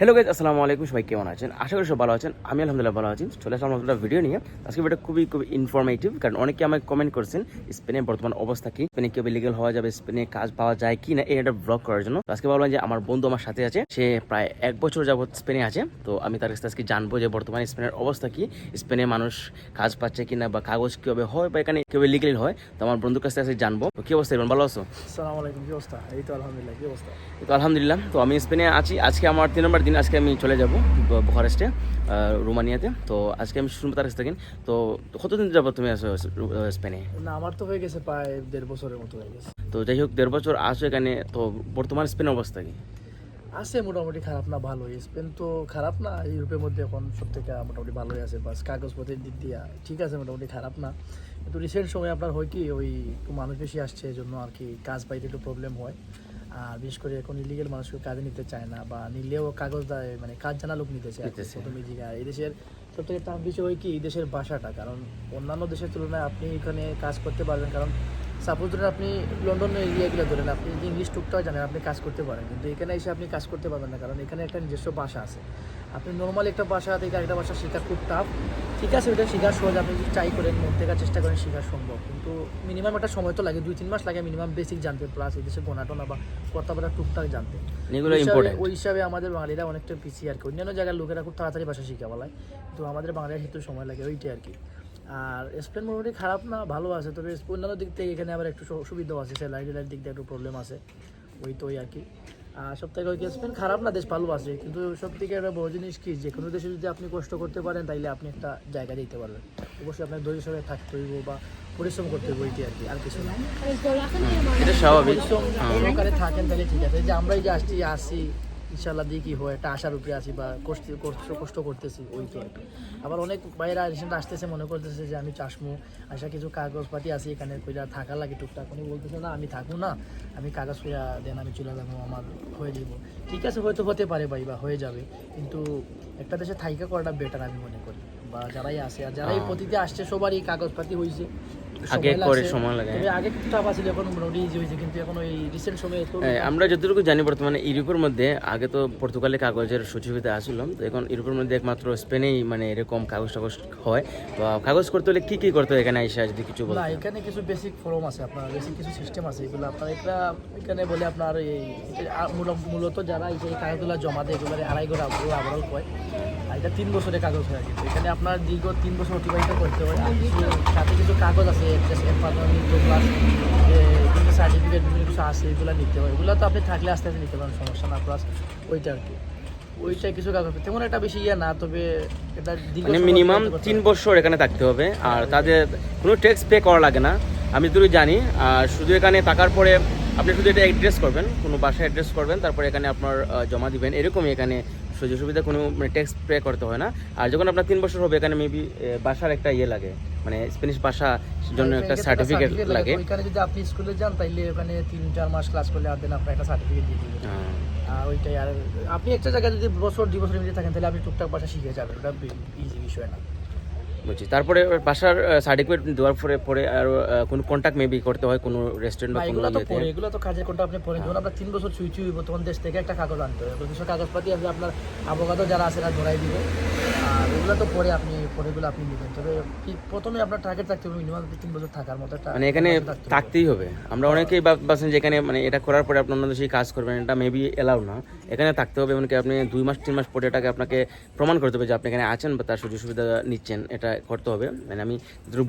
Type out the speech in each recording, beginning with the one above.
Hello guys আসসালামু আলাইকুম সবাই কেমন আছেন? আশা করি সব ভালো আছেন আমি আলহামদুলিল্লাহ ভালো আছি। চলে আসলাম একটা ভিডিও নিয়ে। আজকে ভিডিও খুবই খুবই ইনফরমেটিভ কারণ অনেকে আমাকে কমেন্ট করছেন স্পেনের বর্তমান অবস্থা কি স্পেনে কেউ লিগেল হওয়া যাবে স্পেনে কাজ পাওয়া যায় কি না এই একটা ব্লগ করার জন্য। তো আজকে ভাবলাম যে আমার বন্ধু আমার সাথে আছে সে প্রায় এক বছর যাবত স্পেনে আছে। তো আমি তার কাছে আজকে জানব যে বর্তমানে স্পেনের অবস্থা কি স্পেনে মানুষ কাজ পাচ্ছে কিনা বা কাগজ কীভাবে হয় বা এখানে কেউ লিগেল হয় তো আমার বন্ধুর কাছে আজকে জানব। তো কি অবস্থা ভালো আছো? আসসালামু আলাইকুম কি অবস্থা? এই তো আলহামদুলিল্লাহ কি অবস্থা? তো আলহামদুলিল্লাহ। তো আমি স্পেনে আছি আজকে আমার তিন নম্বর দিন আজকে আমি চলে যাব বুখারেস্টে রোমানিয়াতে। তো আজকে আমি শুনব তার কাছ থেকে। তো কতদিন যাব তুমি আসো স্পেনে? না আমার তো হয়ে গেছে প্রায় দেড় বছরের মতো হয়ে গেছে। তো যাই হোক দেড় বছর আসো এখানে তো বর্তমান স্পেনের অবস্থা কি? আছে মোটামুটি খারাপ না ভালোই। স্পেন তো খারাপ না ইউরোপের মধ্যে এখন সব থেকে মোটামুটি ভালোই আছে। বাস কাগজপত্রের দিক দিয়ে ঠিক আছে মোটামুটি খারাপ না। কিন্তু রিসেন্ট সময় আপনার হয় কি ওই একটু মানুষ বেশি আসছে এই জন্য আর কি কাজ পাইতে একটু প্রবলেম হয়। আর বিশেষ করে এখন ইলিগেল মানুষকে কাজে নিতে চায় না বা নিলেও কাগজ দেয় মানে কাজ জানা লোক নিতে চায়। প্রথম এই দেশের সব থেকে টাফ বিষয় হয় কি এই দেশের ভাষাটা কারণ অন্যান্য দেশের তুলনায় আপনি এখানে কাজ করতে পারবেন কারণ সাপোজ ধরেন আপনি লন্ডন এরিয়াগুলো ধরেন আপনি যদি ইংলিশ টুকটাও জানেন আপনি কাজ করতে পারেন। কিন্তু এখানে এসে আপনি কাজ করতে পারবেন না কারণ এখানে একটা নিজস্ব ভাষা আছে। আপনি নর্মাল একটা ভাষা থেকে আরেকটা ভাষা শেখা খুব টাফ ঠিক আছে ওটা শেখার সহজ আপনি যদি ট্রাই করেন মন থেকে চেষ্টা করেন শেখা সম্ভব। কিন্তু মিনিমাম একটা সময় তো লাগে দুই তিন মাস লাগে মিনিমাম বেসিক জানতে প্লাস এই দেশে গোনাটোনা বা কথাবার্তা টুকটাক জানতে। হিসাবে- ওই হিসাবে আমাদের বাঙালিরা অনেকটা পিছিয়ে আর কি। অন্যান্য জায়গার লোকেরা খুব তাড়াতাড়ি ভাষা শিখে বলায় কিন্তু আমাদের বাঙালির একটু সময় লাগে ওইটাই আর কি। আর স্পেন মোটামুটি খারাপ না ভালো আছে। তবে অন্যান্য দিক থেকে এখানে আবার একটু সুবিধাও আছে স্যালারি টেলারির দিক দিয়ে একটু প্রবলেম আছে। ওই তো ওই আর কি। আর সব থেকে ওই স্পেন খারাপ না দেশ ভালো আছে। কিন্তু সব থেকে একটা বড় জিনিস কি যে কোনো দেশে যদি আপনি কষ্ট করতে পারেন তাইলে আপনি একটা জায়গা দিতে পারবেন। অবশ্যই আপনার ধৈর্য সঙ্গে থাকতে হইব বা পরিশ্রম করতে হইব ওইটাই আর কি আর কিছু না। এটা স্বাভাবিক। পরিশ্রম সহকারে থাকেন তাহলে ঠিক আছে। যে আমরা এই যে আসছি আসছি ইনশাল্লাহ দিয়ে কি হয় একটা আশার উপরে আছি বা কষ্ট কষ্ট- কষ্ট করতেছি ওই তো। আবার অনেক বাইরে রিসেন্ট আসতেছে মনে করতেছে যে আমি চাষমু আসা কিছু কাগজপাতি আছে এখানে কইরা থাকা লাগে টুকটাক উনি বলতেছে না আমি থাকব না আমি কাগজ কইরা দেন আমি চলে যাব আমার হয়ে যাব ঠিক আছে হয়তো হতে পারে ভাই বা হয়ে যাবে কিন্তু একটা দেশে থাইকা করাটা বেটার আমি মনে করি বা যারাই আসে আর যারাই। প্রতিতে আসছে সবারই কাগজপাতি হয়েছে আগে করে সময় লাগে। আগে একটু চাপ আছে এখন মোটামুটি ইজি হয়েছে কিন্তু এখন ওই রিসেন্ট সময়ে তো আমরা যতটুকু জানি বর্তমানে ইউরোপের মধ্যে আগে তো পর্তুগালে কাগজের সুবিধা আসছিল তো এখন ইউরোপের মধ্যে একমাত্র স্পেনেই মানে এরকম কাগজ টাগজ হয়। তো কাগজ করতে হলে কি কি করতে হয় এখানে এসে যদি কিছু না বলতে এখানে কিছু বেসিক ফর্ম আছে আপনার বেসিক কিছু সিস্টেম আছে এগুলো আপনার এটা এখানে বলে আপনার এই মূলত যারা এই কাগজগুলো জমা দেয় এগুলো আড়াই করে আবরল হয় আর এটা তিন বছরের কাগজ হয়ে গেছে এখানে আপনার দীর্ঘ তিন বছর অতিবাহিত করতে হয় কাগজ আছে প্লাস বিভিন্ন সার্টিফিকেট বিভিন্ন কিছু আছে এগুলো নিতে হয়। এগুলো তো আপনি থাকলে আস্তে আস্তে নিতে পারেন সমস্যা না প্লাস ওইটা আর কি। ওইটা কিছু কাগজ তেমন একটা বেশি ইয়ে না তবে এটা মানে মিনিমাম তিন হয়। বছর এখানে থাকতে হবে আর তাদের কোনো ট্যাক্স পে করা লাগে না। আমি যতটুকু জানি আর শুধু এখানে থাকার পরে আপনি শুধু এটা অ্যাড্রেস করবেন কোনো বাসায় অ্যাড্রেস করবেন তারপরে এখানে আপনার জমা দিবেন এরকমই এখানে সুযোগ সুবিধা কোনো মানে ট্যাক্স পে করতে হয় না। আর যখন আপনার তিন বছর হবে এখানে মেবি বাসার একটা ইয়ে লাগে। মানে স্প্যানিশ ভাষা জন্য একটা সার্টিফিকেট লাগে। ওইখানে যদি আপনি স্কুলে যান তাইলে ওখানে তিন চার মাস ক্লাস করলে আর দেন আপনার একটা সার্টিফিকেট দিয়ে দিবে। হ্যাঁ। আর ওইটাই আর আপনি একটা জায়গায় যদি বছর দুই বছর মিলে থাকেন তাহলে আপনি টুকটাক ভাষা শিখে যাবেন। ওটা ইজি বিষয় না। বুঝছি তারপরে বাসার সার্টিফিকেট দেওয়ার পরে পরে আর কোন কোনো কন্ট্যাক্ট মেবি করতে হয় কোনো রেস্টুরেন্ট বা কোনো এগুলো তো পরে এগুলো তো কাজের কোনটা আপনি পরে যখন আপনার তিন বছর ছুঁই ছুঁই বর্তমান দেশ থেকে একটা কাগজ আনতে হবে। কিছু কাগজপাতি আপনার আবগাত যারা আছে তারা ধরাই দিবে। আর এগুলো তো পরে আপনি পরেগুলো আপনি নেবেন। তবে প্রথমে আপনার টার্গেট থাকতে হবে মিনিমাম তিন বছর থাকার মতো মানে এখানে থাকতেই হবে। আমরা অনেকেই ভাব- ভাবছেন যে এখানে মানে এটা করার পরে আপনি অন্য দেশে কাজ করবেন এটা মেবি এলাও না। এখানে থাকতে হবে এমনকি আপনি দুই মাস তিন মাস পরে এটাকে আপনাকে প্রমাণ করতে হবে যে আপনি এখানে আছেন বা তার সুযোগ সুবিধা নিচ্ছেন এটা করতে হবে। মানে আমি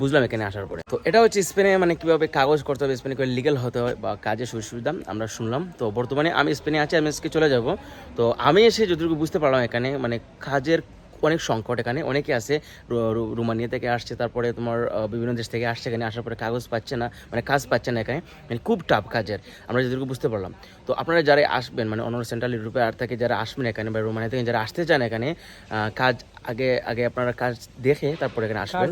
বুঝলাম এখানে আসার পরে। তো এটা হচ্ছে স্পেনে মানে কীভাবে কাগজ করতে হবে স্পেনে করে লিগেল হতে হয় বা কাজের সুযোগ সুবিধা আমরা শুনলাম। তো বর্তমানে আমি স্পেনে আছি আমি আজকে চলে যাব। তো আমি এসে যতটুকু বুঝতে পারলাম এখানে মানে কাজের অনেক সংকট এখানে। অনেকে আছে রোমানিয়া থেকে আসছে তারপরে তোমার বিভিন্ন দেশ থেকে আসছে এখানে আসার পরে কাগজ পাচ্ছে না মানে কাজ পাচ্ছে না এখানে। মানে খুব টাফ কাজের আমরা যেটুকু বুঝতে পারলাম। তো আপনারা যারা আসবেন মানে অন্য সেন্ট্রাল ইউরোপে আর থেকে যারা আসবেন এখানে বা রোমানিয়া থেকে যারা আসতে চান এখানে কাজ আগে আগে আপনারা কাজ দেখে তারপরে এখানে আসবেন।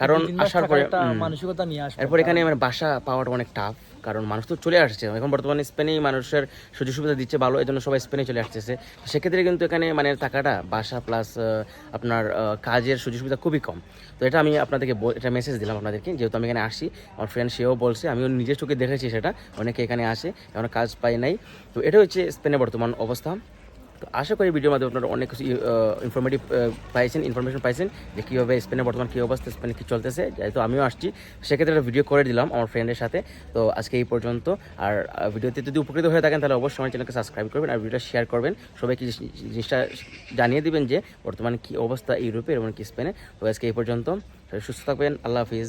কারণ আসার পরে মানসিকতা নিয়ে আসবেন। এরপর এখানে মানে বাসা পাওয়াটা অনেক টাফ কারণ মানুষ তো চলে আসছে। এখন বর্তমানে স্পেনেই মানুষের সুযোগ সুবিধা দিচ্ছে ভালো এই জন্য সবাই স্পেনে চলে আসতেছে। সেক্ষেত্রে কিন্তু এখানে মানে টাকাটা, বাসা প্লাস আপনার কাজের সুযোগ সুবিধা খুবই কম। তো এটা আমি আপনাদেরকে এটা মেসেজ দিলাম আপনাদেরকে, যেহেতু আমি এখানে আসি, আমার ফ্রেন্ড সেও বলছে, আমিও নিজের চোখে দেখেছি সেটা, অনেকে এখানে আসে, এখন কাজ পাই নাই। তো এটা হচ্ছে স্পেনে বর্তমান অবস্থা। তো আশা করি ভিডিওর মাধ্যমে আপনারা অনেক কিছু ইনফরমেটিভ পাইছেন ইনফরমেশন পাইছেন যে কীভাবে স্পেনে বর্তমান কী অবস্থা, স্পেনে কী চলতেছে। যেহেতু আমিও আসছি, সেক্ষেত্রে একটা ভিডিও করে দিলাম আমার ফ্রেন্ডের সাথে। তো আজকে এই পর্যন্ত। আর ভিডিওতে যদি উপকৃত হয়ে থাকেন, তাহলে অবশ্যই আমার চ্যানেলকে সাবস্ক্রাইব করবেন আর ভিডিওটা শেয়ার করবেন। সবাইকে জিনিস- জিনিসটা জানিয়ে দিবেন যে বর্তমানে কী অবস্থা ইউরোপের এবং কি স্পেনে। তো আজকে এই পর্যন্ত। সুস্থ থাকবেন। আল্লাহ হাফিজ।